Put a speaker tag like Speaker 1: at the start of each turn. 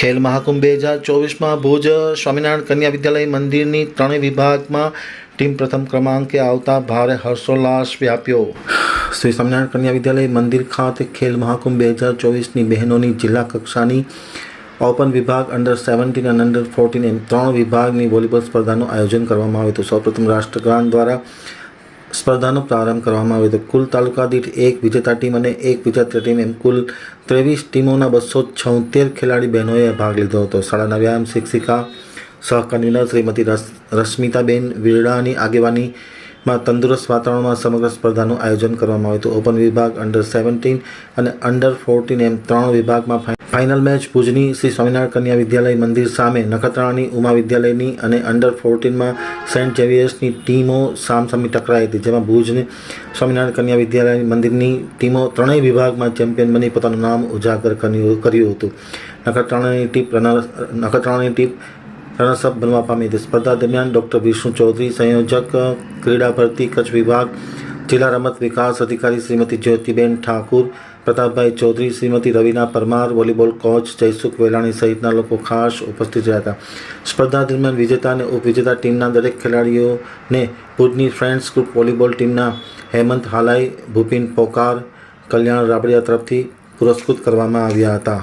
Speaker 1: ખેલ મહાકુંભ બે હજાર ચોવીસમાં ભુજ સ્વામિનારાયણ કન્યા વિદ્યાલય મંદિરની ત્રણેય વિભાગમાં ટીમ પ્રથમ ક્રમાંકે આવતા ભારે હર્ષોલ્લાસ વ્યાપ્યો. શ્રી સ્વામિનારાયણ કન્યા વિદ્યાલય મંદિર ખાતે ખેલ મહાકુંભ બે હજાર ચોવીસની બહેનોની જિલ્લા કક્ષાની ઓપન વિભાગ અંડર સેવન્ટીન અને અંડર ફોર્ટીન એમ ત્રણ વિભાગની વોલીબોલ સ્પર્ધાનું આયોજન કરવામાં આવ્યું હતું. સૌપ્રથમ રાષ્ટ્રગાન દ્વારા સ્પર્ધાનો પ્રારંભ કરવામાં આવ્યો હતો. કુલ તાલુકા દીઠ એક વિજેતા ટીમ અને એક વિજેતા ટીમ એમ. કુલ ત્રેવીસ ટીમોના બસો છોતેર ખેલાડી બહેનોએ ભાગ લીધો હતો. શાળાના વ્યાયામ શિક્ષિકા સહકન્વીનર શ્રીમતી રશ્મિતાબેન વિરડાની આગેવાનીમાં તંદુરસ્ત વાતાવરણમાં સમગ્ર સ્પર્ધાનું આયોજન કરવામાં આવ્યું હતું. ઓપન વિભાગ અંડર સેવન્ટીન અને અંડર ફોર્ટીન એમ ત્રણ વિભાગમાં ફાઇનલ મેચ ભુજની શ્રી સ્વામિનારાયણ કન્યા વિદ્યાલય મંદિર સામે નખત્રાણાની ઉમા વિદ્યાલયની અને અંડર ફોર્ટીનમાં સેન્ટ ઝેવિયર્સની ટીમો સામસામી ટકરાઈ હતી, જેમાં ભુજની સ્વામિનારાયણ કન્યા વિદ્યાલય મંદિરની ટીમો ત્રણેય વિભાગમાં ચેમ્પિયન બની પોતાનું નામ ઉજાગર કર્યું હતું. નખત્રાણાની ટીમ રનર, નખત્રાણાની ટીમ રનર્સઅપ બનવા પામી હતી. સ્પર્ધા દરમિયાન ડૉક્ટર વિષ્ણુ ચૌધરી, સંયોજક, ક્રીડા ભરતી, કચ્છ વિભાગ જિલ્લા રમત વિકાસ અધિકારી શ્રીમતી જ્યોતિબેન ઠાકુર, પ્રતાપભાઈ ચૌધરી, શ્રીમતી રવિના પરમાર, વોલીબોલ કોચ જયસુખ વેલાણી સહિતના લોકો ખાસ ઉપસ્થિત રહ્યા હતા. સ્પર્ધા દરમિયાન વિજેતા અને ઉપવિજેતા ટીમના દરેક ખેલાડીઓને ભુજની ફ્રેન્ડ્સ ગ્રુપ વોલીબોલ ટીમના હેમંત હાલાઈ, ભૂપિન પોકાર, કલ્યાણ રાબડિયા તરફથી પુરસ્કૃત કરવામાં આવ્યા હતા.